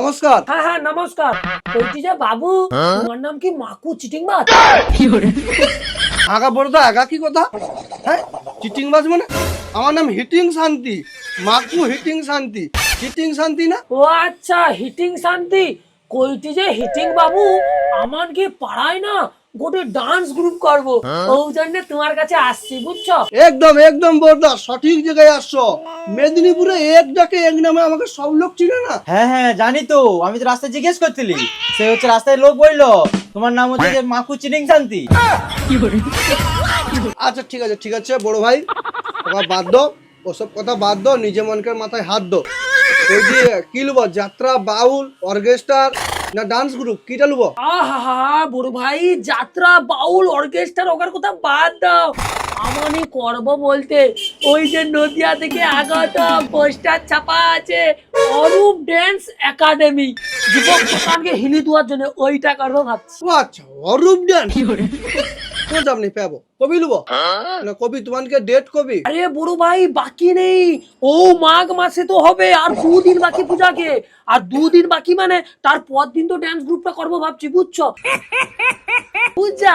নমস্কার। হ্যাঁ হ্যাঁ নমস্কার। বলছি যে বাবু তোমার নাম কি? মাকু চিটিং মাছ আগা বড়দা আগা কি কথা? হ্যাঁ চিটিং বাজ মানে? আমার নাম হিটিং শান্তি মাকু হিটিং শান্তি। হিটিং শান্তি না? ও আচ্ছা হিটিং শান্তি। কইটি যে হিটিং বাবু আমার কি পাড়ায় না গোটে ডান্স গ্রুপ করব। ওই জন্য তোমার কাছে আসছি বুঝছ? একদম একদম বড়দা সঠিক জায়গায় আসছো। মেদিনীপুরে এক ডাকে এক নামে আমাকে সব লোক চিনে না? হ্যাঁ হ্যাঁ জানি তো। আমি তো রাস্তায় জিজ্ঞেস করছিলি। সে হচ্ছে রাস্তায় লোক বলল তোমার নাম হচ্ছে যে মাকু চিনিং শান্তি। আচ্ছা ঠিক আছে ঠিক আছে বড় ভাই। ওটা বাদ দাও। ওসব কথা বাদ দাও। নিজে মনকের মাথায় হাত দাও। ওই যে কি লুবো যাত্রা বাউল অর্কেস্ট্রার না ডান্স গ্রুপ কিটা লুব? আহা বড় ভাই যাত্রা বাউল অর্কেস্ট্রার ওকার কথা বাদ দাও। আমনি করব বলতে। ওই যে নদিয়া থেকে আগত পোস্টার ছাপা আছে অরূপ ড্যান্স একাডেমি যুবক প্রধানকে হিলি দেওয়ার জন্য ওইটা করব ভাবছি। আচ্ছা অরূপ ডান্স কোন নেই পাবো কবি লুবো? না কবি তোমাকে ডেট কবি। আরে বড় ভাই বাকি নেই। ও মাঘ মাসে তো হবে আর দুদিন বাকি পূজাকে। আর দুদিন বাকি মানে তার পর দিন তো ড্যান্স গ্রুপটা করব ভাবছি বুঝছ? পূজা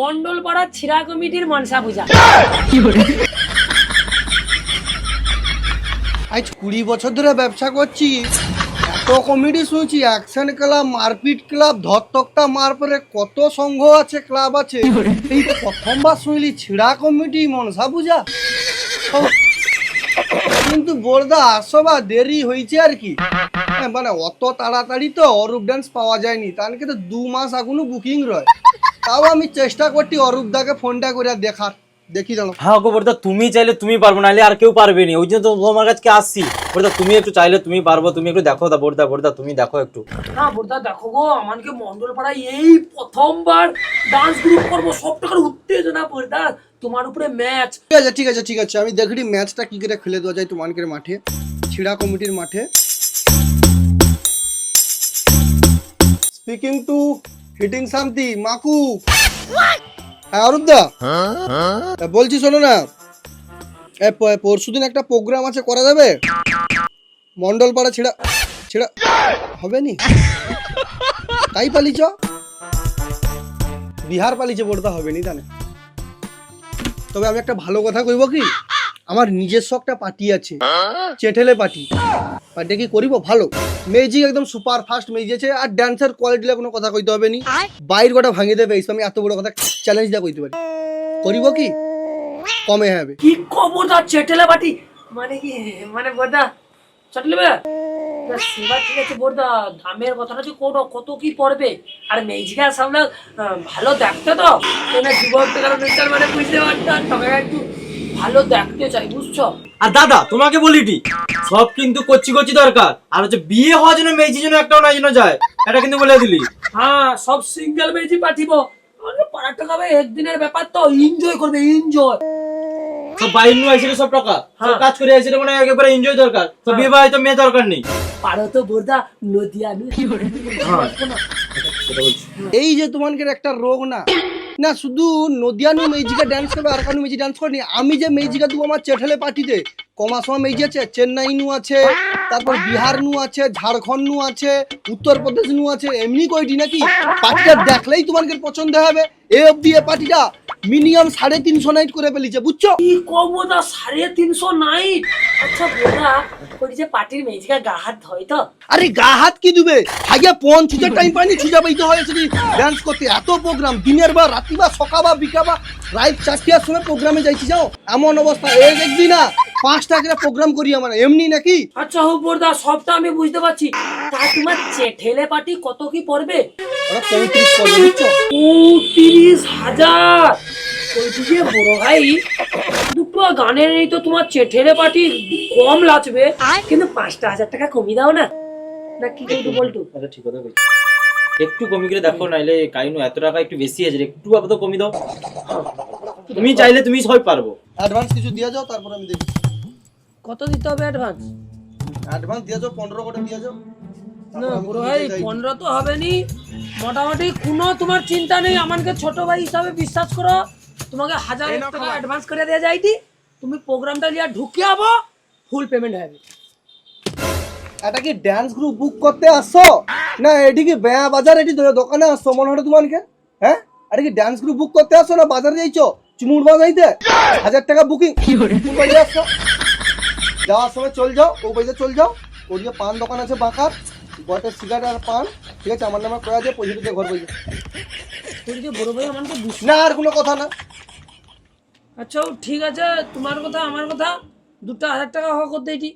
মন্ডল পাড়ার ছিড়া কমিটির মনসা পূজা। আজ কুড়ি বছর ধরে ব্যবসা করছি। এত কমিটি শুনছি অ্যাকশন ক্লাব মারপিট ক্লাব ধরতকটা মার পরে কত সংঘ আছে ক্লাব আছে? এই প্রথমবার শুনলি ছিড়া কমিটি মনসা পূজা? ও, কিন্তু বোরদা আসবা দেরি হয়েছে আর কি। হ্যাঁ, মানে অত তাড়াতাড়ি তো অরূপ ডান্স পাওয়া যায়নি তার তো দু মাস এখনও বুকিং রয়। তাও আমি চেষ্টা করছি অরূপ দাকে ফোনটা করে দেখার। দেখি জানো হ্যাঁ গো বর্দা তুমি চাইলে তুমি পারব নাহলে আর কেউ পারবে না। ওই জন্য তো তোমার কাছে আসছি। বর্দা তুমি একটু চাইলে তুমি পারব তুমি একটু দেখো দা বর্দা বর্দা তুমি দেখো একটু। না বোরদা দেখো গো আমাকে মন্ডল পাড়ায় এই প্রথমবার ডান্স গ্রুপ করব সব টাকার উত্তেজনা বোরদা তোমার উপরে ম্যাচ ঠিক আছে ঠিক আছে ঠিক আছে আমি দেখি ম্যাচটা কি করে খেলে দেওয়া যায় তোমানকের মাঠে ছিড়া কমিটির মাঠে। স্পিকিং টু হিটিং শান্তি মাকু। অরূপদা হ্যাঁ, বলছি শোনো না। পরশু দিন একটা প্রোগ্রাম আছে করা যাবে? মন্ডল পাড়া ছিড়া ছিড়া হবে নি? তাই পালিছ? বিহার পালিছে বলতে হবে নি তাহলে। তবে আমি একটা ভালো কথা কইব কি? আমার নিজস্ব একটা পার্টি আছে। চেঠেলে পার্টি। পার্টি কি করিব? ভালো। মেজিক একদম সুপার ফাস্ট মেজি আছে আর ড্যান্সের কোয়ালিটি কোনো কথা কইতে হবে নি। বাইর গোটা ভাঙিয়ে দেবে। এই আমি এত বড় কথা চ্যালেঞ্জ দিয়ে কইতে পারি। করিব কি? কমে হবে। কি খবর দা চেটেলে পার্টি? মানে কি মানে বোরদা চটলে বে সেবা ঠিক আছে বোরদা দামের কথাটা যে কোন কত কি পড়বে? আর মেজিকা সামনে ভালো দেখতে তো? কেন জীবন মানে বুঝতে পারতাম তবে একটু ভালো দেখতে চাই বুঝছ? আর দাদা তোমাকে বলিটি সব কিন্তু কচ্ছি কচ্ছি দরকার। আর হচ্ছে বিয়ে হওয়ার জন্য মেয়েছি জন্য একটাও না যেন যায় এটা কিন্তু বলে দিলি। হ্যাঁ সব সিঙ্গেল মেজি পাঠিব। পাড়ার টাকা একদিনের ব্যাপার তো এনজয় করবে এনজয় সব বাইর নু আইসে সব টাকা। সব হ্যাঁ। কাজ করে আইসে মানে একেবারে এনজয় দরকার। তো বিয়ে বাড়ি তো মেয়ে দরকার নেই। পারো তো বোরদা নদিয়া নু এই যে তোমাদের একটা রোগ না না, শুধু নদিয়ানু মেজিকা ডান্স করবে, আর কানু মেজি ডান্স করেনি। আমি যে মেজিকা দেবো আমার চেঠেলে পার্টিতে কমাসমা মেজি আছে, চেন্নাই নু আছে, তারপর বিহার নু আছে, ঝাড়খণ্ড নু আছে, উত্তরপ্রদেশ নু আছে, এমনি কয়টি নাকি? পার্টিটা দেখলেই তোমাদের পছন্দ হবে। এ অব্দি এ পার্টিটা মিনিমাম সাড়ে তিনশো নাইট করে ফেলিছে বুঝছ? কি কমো দা সাড়ে তিনশো নাইট? আচ্ছা বোরা ওই যে পার্টির মেজিকা গা হাত ধয় তো? আরে গা হাত কি দিবে? হাইয়া পন ছুটার টাইম পাইনি ছুজা পাইতে হয় সেটি ডান্স করতে। এত প্রোগ্রাম দিনের বা রাতি বা সকাল বা বিকা বা রাত চারটিয়ার সময় প্রোগ্রামে যাইছি যাও এমন অবস্থা এই দেখবি না পাঁচটা করে প্রোগ্রাম করি আমার এমনি নাকি? আচ্ছা হো বোরদা সবটা আমি বুঝতে পারছি। তা তোমার চেঠেলে পার্টি কত কি পড়বে? ওরা পঁয়ত্রিশ পড়বে বুঝছ? পঁয়ত্রিশ হাজার। বড় ভাই দুটো গানের এই তো তোমার চেঠেলে পার্টি কম লাচবে কিন্তু পাঁচটা হাজার টাকা কমিয়ে দাও না। না কি আচ্ছা ঠিক কথা বলছি। একটু কমি করে দেখো নাইলে কাইনু এত টাকা একটু বেশি আছে রে, একটু আপাতত কমি দাও। তুমি চাইলে তুমি সবাই পারব। অ্যাডভান্স কিছু দিয়ে যাও তারপর আমি দেখি। কত দিতে হবে অ্যাডভান্স অ্যাডভান্স দিয়ে যাও পনেরো কোটি দিয়ে যাও। না বড় ভাই পনেরো তো হবে নি মোটামুটি কোনো তোমার চিন্তা নেই আমাকে ছোট ভাই হিসাবে বিশ্বাস করো তোমাকে হাজার টাকা অ্যাডভান্স করে দেওয়া যাইতি তুমি প্রোগ্রামটা নিয়ে ঢুকে যাব ফুল পেমেন্ট হবে এটা কি ড্যান্স গ্রুপ বুক করতে আসছো? না এটি কি বেয়া বাজার? এটি দোকানে আসছো মনে হয় তোমাকে। হ্যাঁ? এটা কি ড্যান্স গ্রুপ বুক করতে আসছো না বাজারে যাইছো? চুমুর বাজাইতে? হাজার টাকা বুকিং যাওয়ার সময় চল যাও ও বাজে চল যাও ওদিকে পান দোকান আছে বাঁকার বটের সিগারেট আর পান ঠিক আছে আমার নামে করা আছে পয়সা দিতে ঘর বুঝ না আর কোনো কথা না। আচ্ছা ও ঠিক আছে তোমার কথা আমার কথা দুটো হাজার টাকা হওয়া করতে এটি।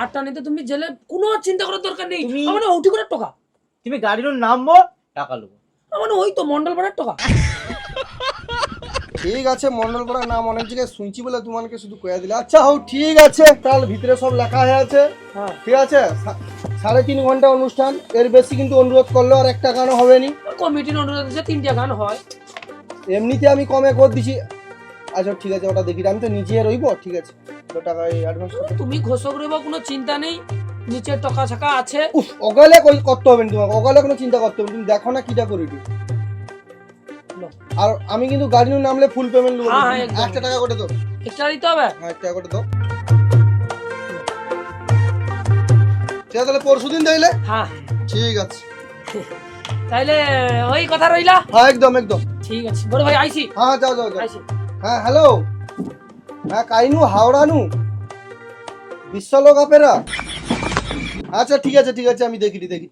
আটটা নিতে তুমি জেলে কোনো চিন্তা করার দরকার নেই। আমার ওটি করে টাকা। তুমি গাড়ির নামবো টাকা নেব। আমার ওই তো মন্ডল পাড়ার টাকা। ঠিক আছে মন্ডল করা নাম অনেক জায়গায় শুনছি বলে তোমাকে শুধু কয়ে দিলে আচ্ছা হোক ঠিক আছে তাহলে ভিতরে সব লেখা হয়ে আছে। হ্যাঁ। ঠিক আছে সাড়ে তিন ঘণ্টা অনুষ্ঠান এর বেশি কিন্তু অনুরোধ করলেও আর একটা গানও হবে নি কমিটির অনুরোধ আছে তিনটা গান হয়। এমনিতে আমি কমে করে দিছি। আচ্ছা ঠিক আছে ওটা দেখি। আমি তো নিজে রইব ঠিক আছে। তো টাকা অ্যাডভান্স তুমি ঘোষক রইব কোনো চিন্তা নেই। নিচের টাকা ছাকা আছে। উফ ওগালে কই করতে হবে না তোমাকে? ওগালে কোনো চিন্তা করতে হবে না। তুমি দেখো না কিটা করি আর আমি কিন্তু গাড়ির নামলে ফুল পেমেন্ট নেব। হ্যাঁ, হ্যাঁ। একটা টাকা করে দাও। একটা দিতে হবে? হ্যাঁ এক টাকা করে দাও। ঠিক আছে তাহলে পরশু দিন তাইলে? হ্যাঁ। ঠিক আছে। তাইলে ওই কথা রইলা? হ্যাঁ একদম একদম। ঠিক আছে। বড় ভাই আইসি হ্যাঁ হ্যাঁ, যাও যাও যাও। আইসি হ্যাঁ হ্যালো। হ্যাঁ কাইনু হাওড়ানু। বিশ্বলোক আপেরা? আচ্ছা ঠিক আছে ঠিক আছে আমি দেখি দেখি।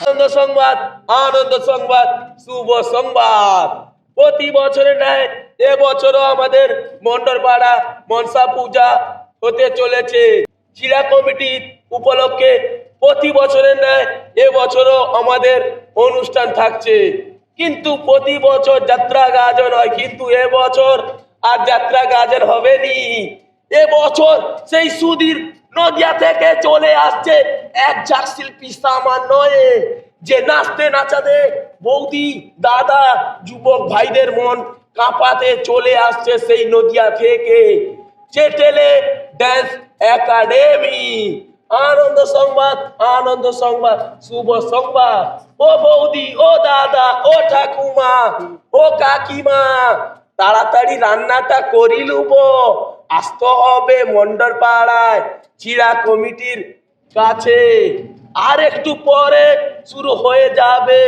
আনন্দ সংবাদ আনন্দ সংবাদ শুভ সংবাদ। প্রতি বছরের ন্যায় এবছরও আমাদের মন্ডলপাড়া মনসা পূজা হতে চলেছে। ক্রীড়া কমিটির উপলক্ষে প্রতি বছরের ন্যায় এবছরও আমাদের অনুষ্ঠান থাকছে। কিন্তু প্রতি বছর যাত্রা গাজন হয়, কিন্তু এবছর আর যাত্রা গাজন হবে নি এবছর সেই সুদীর নদিয়া থেকে চলে আসছে এক ঝাঁক শিল্পী সামান্য যে নাচতে নাচাতে বৌদি, দাদা, যুবক ভাইদের মন কাঁপাতে চলে আসছে সেই নদিয়া থেকে। চেটেলে ড্যান্স একাডেমি আনন্দ সংবাদ আনন্দ সংবাদ, শুভ সংবাদ। ও বৌদি, ও দাদা, ও ঠাকুমা, ও কাকিমা, তাড়াতাড়ি রান্নাটা করি লুবো। আসতে হবে মন্ডল পাড়ায় চিড়া কমিটির কাছে। আর একটু পরে শুরু হয়ে যাবে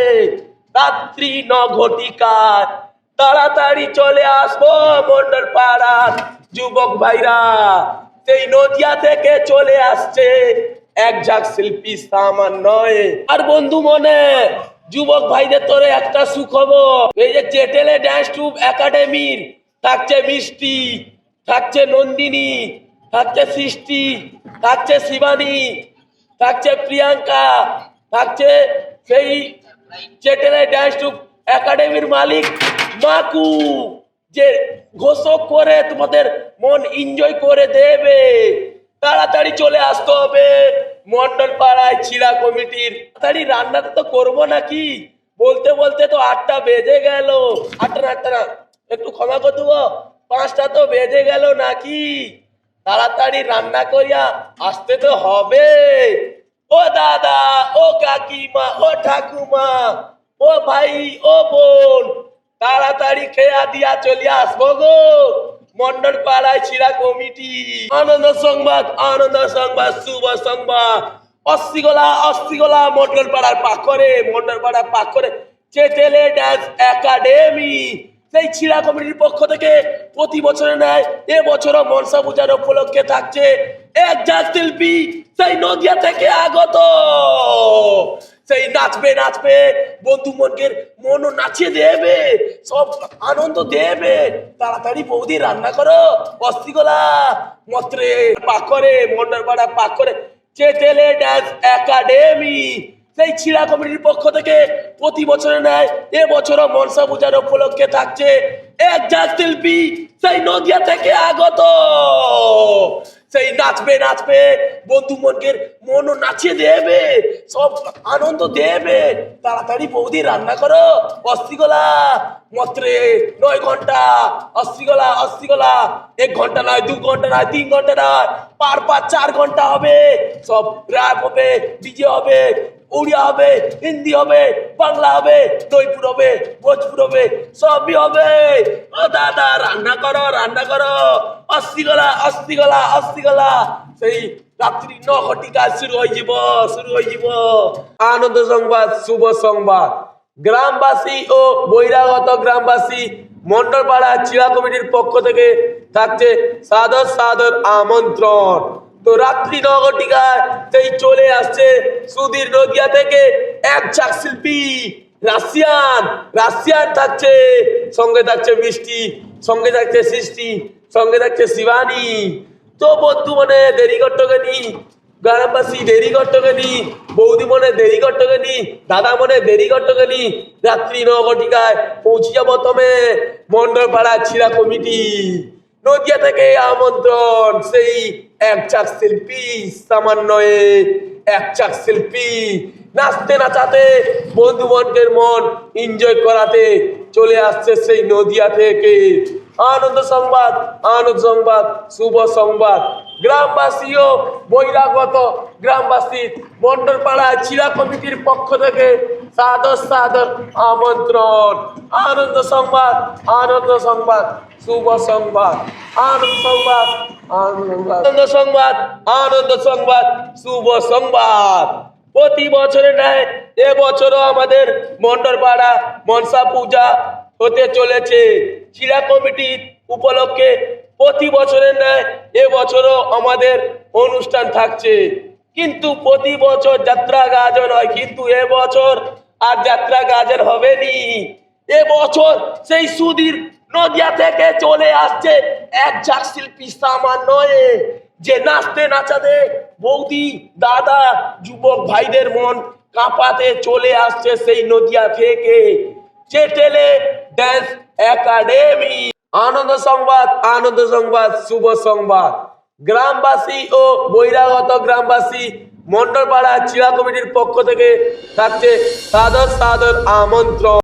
রাত্রি ন ঘটিকায় তাড়াতাড়ি চলে আসব মন্ডল পাড়ার যুবক ভাইরা। সেই নদিয়া থেকে চলে আসছে এক ঝাঁক শিল্পী সামান্য আর বন্ধু মনে, যুবক ভাইদের তোরে একটা সুখবর। এই যে চেটেলে ড্যান্স টুব একাডেমির থাকছে মিষ্টি, থাকছে নন্দিনী, থাকছে সৃষ্টি, থাকছে শিবানী, থাকছে প্রিয়াঙ্কা, থাকছে সেই চেটেলে ড্যান্স টুব একাডেমির মালিক মাকু। যে ঘোষক করে তোমাদের মন এনজয় করে দেবে, তাড়াতাড়ি চলে আসতে হবে। মন্ডল পাড়ায় ছিড়া কমিটির, তাড়াতাড়ি রান্নাটা তো করব নাকি? বলতে বলতে তো আটটা বেজে গেল। আটটা না আটটা না, একটু ক্ষমা করে দেবো। পাঁচটা তো বেজে গেল নাকি? তাড়াতাড়ি রান্না করিয়া আসতে তো হবে। ও দাদা, ও কাকিমা, ও ঠাকুমা, ও ভাই, ও বোন তাড়াতাড়ি খেয়া দিয়া চলিয়া আসব গো। মন্ডল পাড়ায় ছিড়া কমিটি। আনন্দ সংবাদ আনন্দ সংবাদ, শুভ সংবাদ। অস্থিগোলা অস্থিগোলা মন্ডল পাড়ার পাখরে, মন্ডল পাড়ার পাখরে। চেটেলে ড্যান্স একাডেমি সেই ছিড়া কমিটির পক্ষ থেকে প্রতি বছরের ন্যায় এ বছরও মনসা পূজার উপলক্ষে থাকছে এক জাত শিল্পী, সেই নদিয়া থেকে আগত। সেই নাচবে নাচবে। বন্ধু মনকে মনও নাচিয়ে দেবে, সব আনন্দ দেবে। তাড়াতাড়ি বৌদি রান্না করো অস্থিগোলা মত্রে পাখরে মন্ডল পাড়া পাখরে চেটেলে ড্যান্স একাডেমি সেই ছিড়া কমিটির পক্ষ থেকে প্রতি বছরের ন্যায় এ বছরও মনসা পূজার উপলক্ষে থাকছে এক জাত শিল্পী, সেই নদিয়া থেকে আগত। সেই নাচবে নাচবে। বন্ধু মনকে মনও নাচিয়ে দেবে, সব আনন্দ দেবে। তাড়াতাড়ি বৌদি রান্না করো, অস্থিগোলা। মত্রে নয় ঘণ্টা, অস্থিগোলা অস্থিগোলা। এক ঘণ্টা নয়, দু ঘণ্টা নয়, তিন ঘণ্টা নয়, পার পার চার ঘণ্টা হবে। সব র্যাপ হবে ডিজে হবে উড়িয়া হবে, হিন্দি হবে, বাংলা হবে দইপুর হবে, ভোজপুর হবে, সবই হবে। ও দাদা, রান্না করো রান্না করো। অস্থিগলা অস্থিগলা অস্থিগলা সেই রাত্রি ন ঘটিকা শুরু হয়ে যাব, শুরু হয়ে যাব। আনন্দ সংবাদ, শুভ সংবাদ। গ্রামবাসী ও বহিরাগত গ্রামবাসী মন্ডলপাড়া চিড়া কমিটির পক্ষ থেকে থাকছে সাদর সাদর আমন্ত্রণ। তো রাত্রি ন ঘটিকায় সেই চলে আসছে সুধীর নদিয়া থেকে এক ঝাঁক শিল্পী, রাশিয়ান। রাশিয়ান থাকছে, সঙ্গে থাকছে মিষ্টি, সঙ্গে থাকছে সৃষ্টি। সঙ্গে থাকছে শিবানী। তো বন্ধু মনে দেরি করতে নি? গ্রামবাসী দেরি করতে নি? বৌদি মনে দেরি করতে নি? দাদা মনে দেরি করতে নি? রাত্রি ন ঘটিকায় পৌঁছে যাব তবে মন্ডল পাড়া ছিড়া কমিটি। নদিয়া থেকে আমন্ত্রণ, সেই এক চাক শিল্পী সামান্বয়ে, এক চাক শিল্পী। নাচতে নাচাতে বন্ধু বন্ধের মন এনজয় করাতে চলে আসছে সেই নদিয়া থেকে। আনন্দ সংবাদ আনন্দ সংবাদ, শুভ সংবাদ। গ্রামবাসী ও বহিরাগত, গ্রামবাসী মন্ডলপাড়া চিরা কমিটির পক্ষ থেকে সাদর সাদর আমন্ত্রণ। আনন্দ সংবাদ আনন্দ সংবাদ, শুভ সংবাদ। আনন্দ সংবাদ আনন্দ সংবাদ আনন্দ সংবাদ, শুভ সংবাদ। প্রতি বছরে নেয় এবছরও আমাদের মন্ডলপাড়া মনসা পূজা হতে চলেছে। ক্রীড়া কমিটির উপলক্ষে প্রতি বছরের ন্যায় এবছরও আমাদের অনুষ্ঠান থাকছে। কিন্তু প্রতি বছর যাত্রা গাজন হয়, কিন্তু এবছর আর যাত্রা গাজন হবে নি এবছর সেই সুধীর নদিয়া থেকে চলে আসছে এক ঝাঁক শিল্পী সামান্বয়ে, যে নাচতে নাচাতে বৌদি, দাদা, যুবক ভাইদের মন কাঁপাতে চলে আসছে সেই নদিয়া থেকে। চেটেলে ড্যান্স একাডেমি আনন্দ সংবাদ আনন্দ সংবাদ, শুভ সংবাদ। গ্রামবাসী ও বহিরাগত গ্রামবাসী মন্ডলপাড়া চিড়া কমিটির পক্ষ থেকে থাকছে সাদর সাদর আমন্ত্রণ।